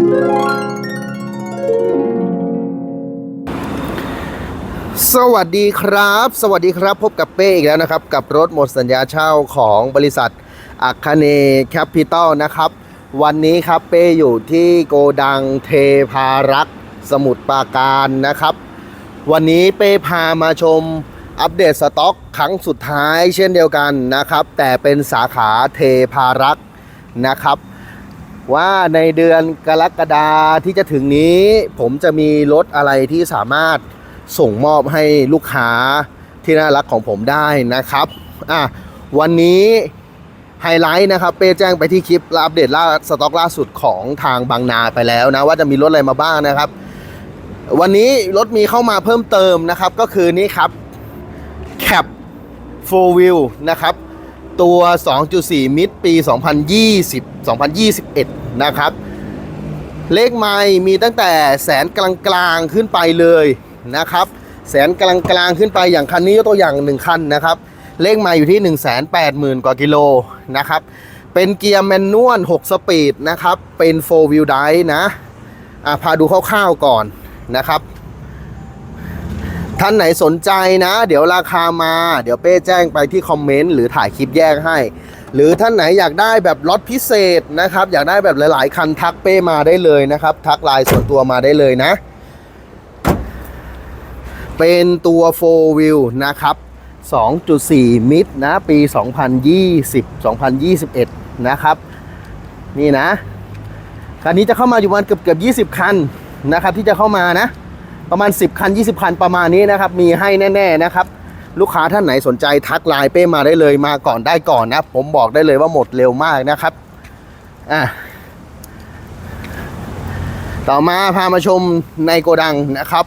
สวัสดีครับ สวัสดีครับ พบกับเป้อีกแล้วนะครับ กับรถหมดสัญญาเช่าของบริษัทอัคเนแคปิตอลนะครับ วันนี้ครับเป้อยู่ที่โกดังเทพารักษ์สมุทรปราการนะครับ วันนี้เป้พามาชมอัปเดตสต็อกครั้งสุดท้ายเช่นเดียวกันนะครับ แต่เป็นสาขาเทพารักษ์นะครับ ว่าในเดือนกรกฎาที่จะถึงนี้ ผมจะมีรถอะไรที่สามารถส่งมอบให้ลูกค้าที่น่ารักของผมได้นะครับอะวันนี้ไฮไลท์นะครับ เป้แจ้งไปที่คลิปอัปเดตล่าสต็อกล่าสุดของทางบางนาไปแล้วนะ ว่าจะมีรถอะไรมาบ้างนะครับ วันนี้รถมีเข้ามาเพิ่มเติมนะครับ ก็คือนี่ครับ Cap 4 Wheel นะครับ ตัว 2.4 มิตรปี 2020 2021 นะครับ เลขไม้มีตั้งแต่แสนกลางๆขึ้นไปเลยนะครับ แสนกลางๆขึ้นไปอย่างคันนี้ยกตัวอย่าง 1 คันนะครับ เลขไม้อยู่ที่ 180,000 กว่ากิโลนะครับ เป็นเกียร์แมนนวล 6 สปีดนะครับ เป็น 4 wheel drive นะ อะพาดูคร่าวๆก่อนนะครับ ท่านไหนสนใจนะ เดี๋ยวราคามา เดี๋ยวเป้แจ้งไปที่คอมเมนต์หรือถ่ายคลิปแยกให้ หรือท่านไหนอยากได้แบบล็อตพิเศษนะครับ อยากได้แบบหลาย ๆ คันทักเป้มาได้เลยนะครับ ทักไลน์ส่วนตัวมาได้เลยนะ เป็นตัว 4 wheel นะครับ 2.4 มิตรนะ ปี 2020 2021 นะครับ นี่นะคันนี้จะเข้ามาอยู่ประมาณเกือบเกือบ20 คันนะครับที่จะเข้ามานะ ประมาณ 10 คัน 20 คันประมาณนี้นะครับ มีให้แน่ ๆ นะครับ ลูกค้าท่านไหนสนใจทักไลน์เป้มาได้เลยมาก่อนได้ก่อนนะ ผมบอกได้เลยว่าหมดเร็วมากนะครับอะต่อมาพามาชมในโกดังนะครับ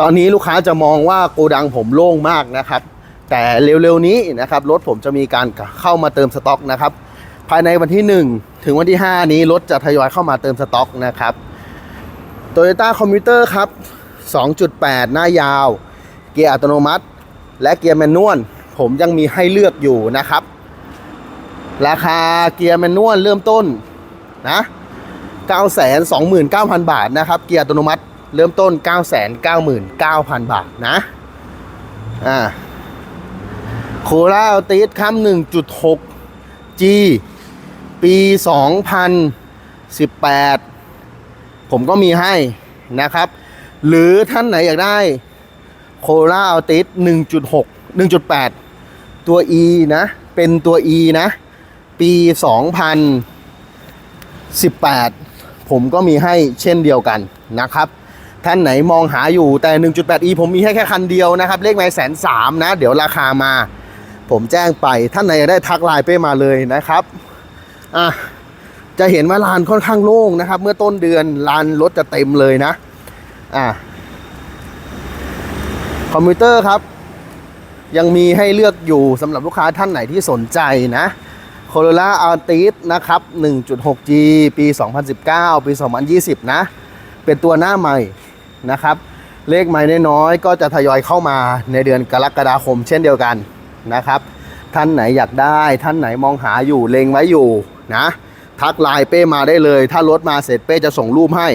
ตอนนี้ลูกค้าจะมองว่าโกดังผมโล่งมากนะครับ แต่เร็วๆนี้นะครับรถผมจะมีการเข้ามาเติมสต็อกนะครับ ภายในวันที่ 1 ถึงวันที่ 5 นี้รถจะทยอยเข้ามาเติมสต็อกนะครับ โตโยต้าคอมพิวเตอร์ครับ 2.8 หน้ายาว เกียร์อัตโนมัติ และเกียร์แมนนวลผมยังมีให้เลือกอยู่นะครับ ราคาเกียร์แมนนวลเริ่มต้นนะ929,000 บาทนะครับ เกียร์อัตโนมัติเริ่มต้น 999,000 บาทนะอ่าโคราอัลติสครับ 1.6 G ปี 2018 ผมก็มีให้นะครับ หรือท่านไหนอยากได้โคราอัลติส1.6 1.8 ตัว E นะ เป็นตัว E นะ ปี 2018 ผมก็มีให้เช่นเดียวกันนะครับท่านไหนมองหาอยู่แต่ 1.8e ผมมีให้แค่คันเดียวนะครับ เลขไม้แสนสามนะ เดี๋ยวราคามา ผมแจ้งไปท่านไหนอยากได้ทักไลน์เป้มาเลยนะครับ อะ จะเห็นว่าลานค่อนข้างโล่งนะครับ เมื่อต้นเดือนลานรถจะเต็มเลยนะ อะคอมพิวเตอร์ครับ ยังมีให้เลือกอยู่สำหรับลูกค้าท่านไหนที่สนใจนะ c o r o l a Altis นะครับ 1.6G ปี 2019 ปี 2020 นะ เป็นตัวหน้าใหม่นะครับ เลขใหม่น้อยก็จะทยอยเข้ามาในเดือนกรกฎาคมเช่นเดียวกันนะครับ ท่านไหนอยากได้ ท่านไหนมองหาอยู่เลงไว้อยู่นะ ทักไลน์เป้มาได้เลย ถ้ารถมาเสร็จเป้จะส่งรูปให้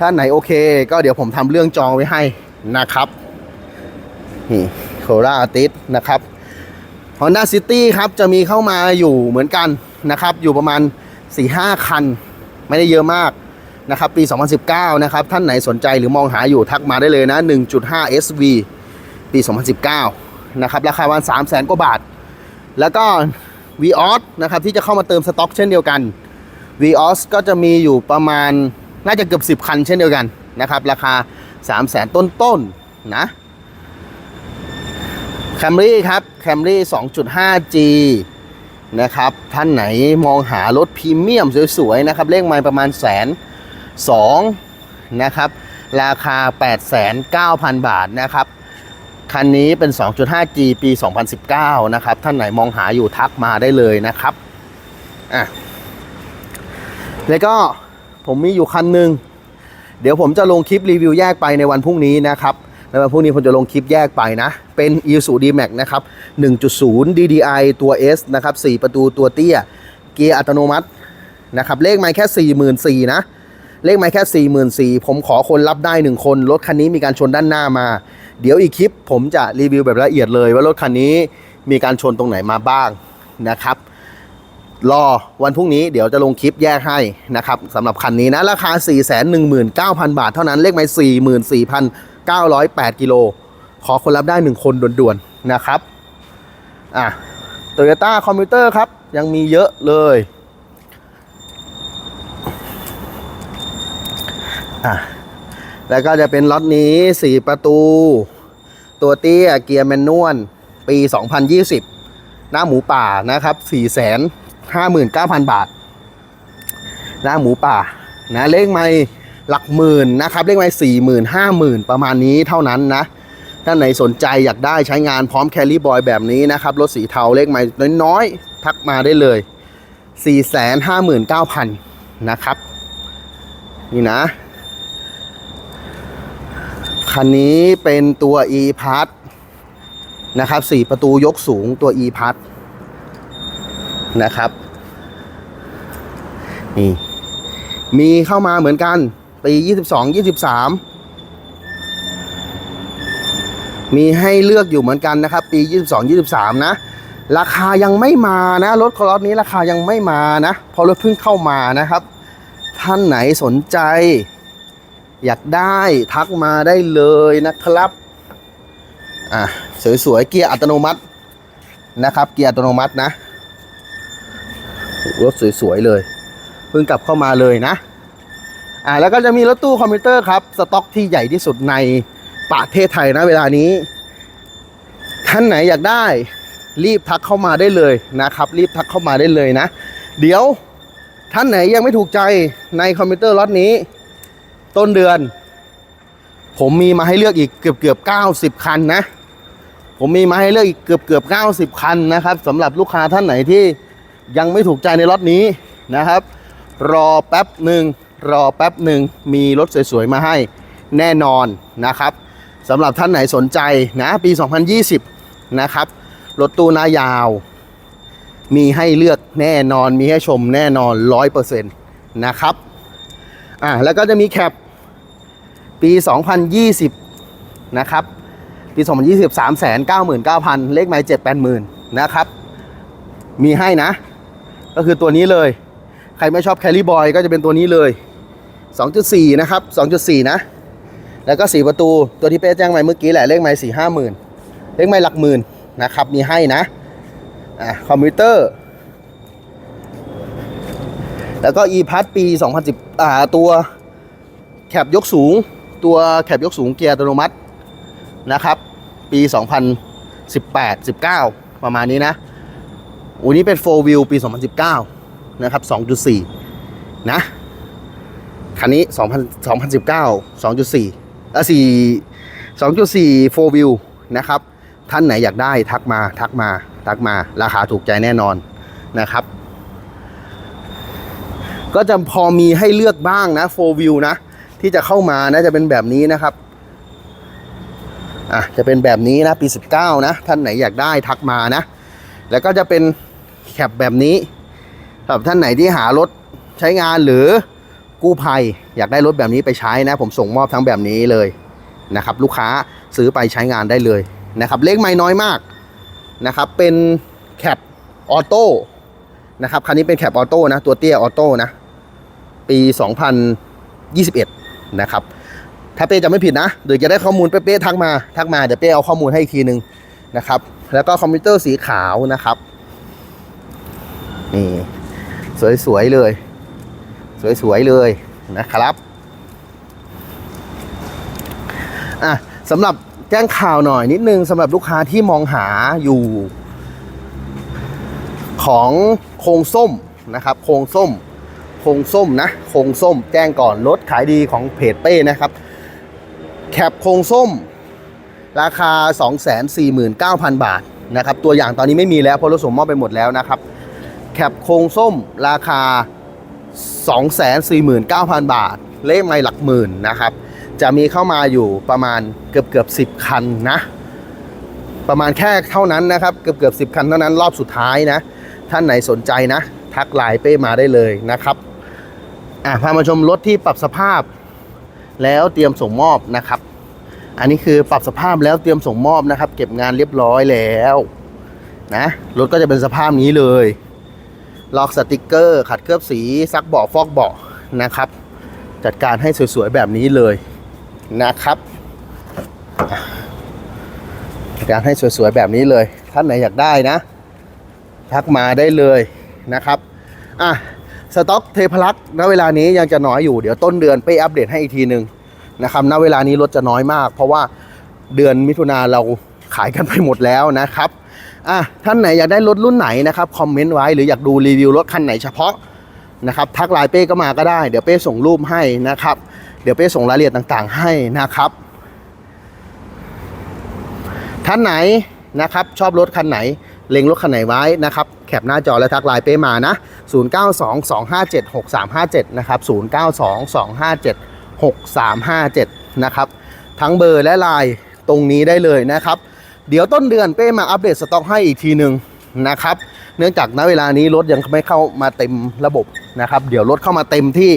ท่าไหนโอเค ก็เดี๋ยวผมทำเรื่องจองไว้ให้นะครับนี่โคราติสนะครับ Honda City ครับจะมีเข้ามาอยู่เหมือนกันนะครับ อยู่ประมาณ 4-5 คัน ไม่ได้เยอะมากนะครับ ปี 2019 นะครับ ท่านไหนสนใจหรือมองหาอยู่ทักมาได้เลยนะ 1.5 SV ปี 2019 นะครับ ราคาวัน3 0 0 0 0 0 กว่าบาท แล้วก็ Vios นะครับ ที่จะเข้ามาเติมสต็อกเช่นเดียวกัน Vios ก็จะมีอยู่ประมาณน่าจะเกือบ 10 คันเช่นเดียวกันนะครับ ราคา 3 0 0 0 0 0 ต้นๆนะแคมรี่ครับแคมรี่ 2.5G นะครับ ท่านไหนมองหารถพรีเมียมสวยๆ นะครับ เลขไมล์ประมาณแสนสองนะครับ ราคา 89,000 บาทนะครับ คันนี้เป็น 2.5G ปี 2019 นะครับ ท่านไหนมองหาอยู่ทักมาได้เลยนะครับ อะ แล้วก็ผมมีอยู่คันหนึ่งเดี๋ยวผมจะลงคลิปรีวิวแยกไปในวันพรุ่งนี้นะครับในวันพรุ่งนี้ผมจะลงคลิปแยกไปนะ เป็น i s u D-Max นะครับ 1.0 DDI ตัว S นะครับ 4 ประตูตัวเตี้ย เกียร์อัตโนมัตินะครับ เลขไม่แค่ 44,000นะ เลขไม้แค่ 4 4 0 0 0 ผมขอคนรับได้ 1 คน รถคันนี้มีการชนด้านหน้ามา เดี๋ยวอีกคลิปผมจะรีวิวแบบละเอียดเลยว่ารถคันนี้มีการชนตรงไหนมาบ้างนะครับ รอวันพรุ่งนี้เดี๋ยวจะลงคลิปแยกให้นะครับสำหรับคันนี้นะ ราคา 419,000 บาทเท่านั้นเลขไม้44,908 กิโล ขอคนรับได้ 1 คนด่วนๆนะครับอะโตโยต้าคอมพิวเตอร์ครับ ยังมีเยอะเลยอะแล้วก็จะเป็นล็อตนี้ 4 ประตู ตัวเตี้ยเกียร์แมนนวลปี 2020 หน้าหมูป่านะครับ 459,000 บาทหน้าหมูป่านะเลขไม่หลักหมื่นนะครับ เลขไม่สี่หมื่นห้าหมื่นประมาณนี้เท่านั้นนะท่านไหนสนใจอยากได้ใช้งานพร้อมแคลรี่บอยแบบนี้นะครับ รถสีเทาเลขไม่น้อยๆ ทักมาได้เลย 459,000 นะครับ นี่นะ คันนี้เป็นตัว e p a s นะครับ 4 ประตูยกสูงตัว e p a s นะครับ นี่ มีเข้ามาเหมือนกันปี22 23 มีให้เลือกอยู่เหมือนกันนะครับ ปี 22 23 นะ ราคายังไม่มานะ รถคอร์สนี้ราคายังไม่มานะเพราะรถเพิ่งเข้ามานะครับ ท่านไหนสนใจ อยากได้ทักมาได้เลยนะครับ อะ สวยๆ เกียร์อัตโนมัตินะครับ เกียร์อัตโนมัตินะ รถสวยๆเลย เพิ่งกลับเข้ามาเลยนะ อ่าแล้วก็จะมีรถตู้คอมพิวเตอร์ครับ สต็อกที่ใหญ่ที่สุดในประเทศไทยนะเวลานี้ ท่านไหนอยากได้ รีบทักเข้ามาได้เลยนะครับ รีบทักเข้ามาได้เลยนะ เดี๋ยวท่านไหนยังไม่ถูกใจในคอมพิวเตอร์ล็อตนี้ ต้นเดือน ผมมีมาให้เลือกอีกเกือบเกือบ90 คันนะ ผมมีมาให้เลือกอีกเกือบเกือบ90 คันนะครับสำหรับลูกค้าท่านไหนที่ ยังไม่ถูกใจในล็อตนี้นะครับ รอแป๊บหนึ่งรอแป๊บหนึ่งมีรถสวยๆมาให้แน่นอนนะครับสำหรับท่านไหนสนใจนะปี 2020 นะครับรถตู้หน้ายาว มีให้เลือกแน่นอนมีให้ชมแน่นอน 100%นะครับอะแล้วก็จะมีแคปปี 2020 นะครับ ปี 2020 399,000 เลขไม้780,000 นะครับ มีให้นะ ก็คือตัวนี้เลย ใครไม่ชอบแคลรี่บอยก็จะเป็นตัวนี้เลย 2.4 นะครับ 2.4 นะ แล้วก็ 4 ประตูตัวที่เป้แจ้งไปเมื่อกี้แหละเลขไม้4 5 0 0 0 0เลขไม้หลักหมื่นนะครับ มีให้นะอะคอมพิวเตอร์ แล้วก็ e p a s ปี 2010อ่าตัวแคปยกสูง ตัวแคปยกสูงเกียร์อัตโนมัตินะครับ ปี 2018 19 ประมาณนี้นะ อันนี้เป็น4 wheel ปี 2019 นะครับ 2.4 นะ คันนี้ 2000 2019 2.4อะ4 2.4 4 wheel นะครับ ท่านไหนอยากได้ทักมา ทักมา ทักมา ราคาถูกใจแน่นอนนะครับ ก็จะพอมีให้เลือกบ้างนะ4 wheel นะ ที่จะเข้ามานะจะเป็นแบบนี้นะครับอะจะเป็นแบบนี้นะปี 19 นะ ท่านไหนอยากได้ทักมานะ แล้วก็จะเป็น แคปแบบนี้สำหรับท่านไหนที่หารถใช้งานหรือกู้ภัยอยากได้รถแบบนี้ไปใช้นะ ผมส่งมอบทั้งแบบนี้เลยนะครับ ลูกค้าซื้อไปใช้งานได้เลยนะครับ เลขไม่น้อยมากนะครับ เป็นแคปออโต้นะครับคันนี้เป็นแคปออโต้นะ ตัวเตี้ยออโต้นะ ปี 2021 นะครับ ถ้าเป้จะไม่ผิดนะหรือจะได้ข้อมูลเป๊ะๆทักมาทักมาเดี๋ยวเป้เอาข้อมูลให้อีกทีหนึ่งนะครับ แล้วก็คอมพิวเตอร์สีขาวนะครับ นี่สวยๆเลย สวยๆเลยนะครับอะสำหรับแจ้งข่าวหน่อยนิดนึงสำหรับลูกค้าที่มองหาอยู่ ของโครงส้มนะครับโครงส้มโครงส้มนะโครงส้มแจ้งก่อนรถขายดีของเพจเป้นะครับ แคปโครงส้ม ราคา 249,000 บาทนะครับตัวอย่างตอนนี้ไม่มีแล้วเพราะรถส่งมอบไปหมดแล้วนะครับ แคปโครงส้มราคา 249,000 บาท เลขไม่หลักหมื่นนะครับ จะมีเข้ามาอยู่ประมาณเกือบเกือบสิบคันนะ ประมาณแค่เท่านั้นนะครับ เกือบเกือบสิบคันเท่านั้นรอบสุดท้ายนะ ท่านไหนสนใจนะ ทักไลน์เป้มาได้เลยนะครับอะพามาชมรถที่ปรับสภาพแล้วเตรียมส่งมอบนะครับ อันนี้คือปรับสภาพแล้วเตรียมส่งมอบนะครับ เก็บงานเรียบร้อยแล้วนะรถก็จะเป็นสภาพนี้เลย ล็อกสติกเกอร์ ขัดเคลือบสี ซักเบาะฟอกเบาะนะครับ จัดการให้สวยๆแบบนี้เลยนะครับจัดการให้สวยๆแบบนี้เลย ท่านไหนอยากได้นะ ทักมาได้เลยนะครับอะสต็อกเทพลักษณ์ณเวลานี้ยังจะน้อยอยู่เดี๋ยวต้นเดือนไปอัปเดตให้อีกทีหนึ่งนะครับณเวลานี้รถจะน้อยมาก เพราะว่าเดือนมิถุนาเราขายกันไปหมดแล้วนะครับ อะท่านไหนอยากได้รถรุ่นไหนนะครับคอมเมนต์ไว้หรืออยากดูรีวิวรถคันไหนเฉพาะนะครับทักไลน์เป้ก็มาก็ได้เดี๋ยวเป้ส่งรูปให้นะครับ เดี๋ยวเป้ส่งรายละเอียดต่างๆ ให้นะครับ ท่านไหนนะครับชอบรถคันไหน เล็งรถคันไหนไว้นะครับแคปหน้าจอและทักไลน์เป้มานะ 0922576357 นะครับ 0922576357 นะครับ ทั้งเบอร์และไลน์ตรงนี้ได้เลยนะครับ เดี๋ยวต้นเดือนเป้มาอัปเดตสต็อกให้อีกทีหนึ่งนะครับ เนื่องจากณเวลานี้รถยังไม่เข้ามาเต็มระบบนะครับ เดี๋ยวรถเข้ามาเต็มที่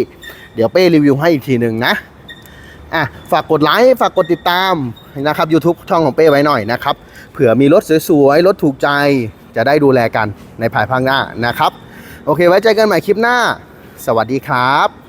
เดี๋ยวเป้รีวิวให้อีกทีหนึ่งนะอะฝากกดไลค์ฝากกดติดตามนะครับ YouTube ช่องของเป้ไว้หน่อยนะครับ เผื่อมีรถสวยๆ รถถูกใจจะได้ดูแลกันในภายภาคหน้านะครับ โอเคไว้เจอกันใหม่คลิปหน้า สวัสดีครับ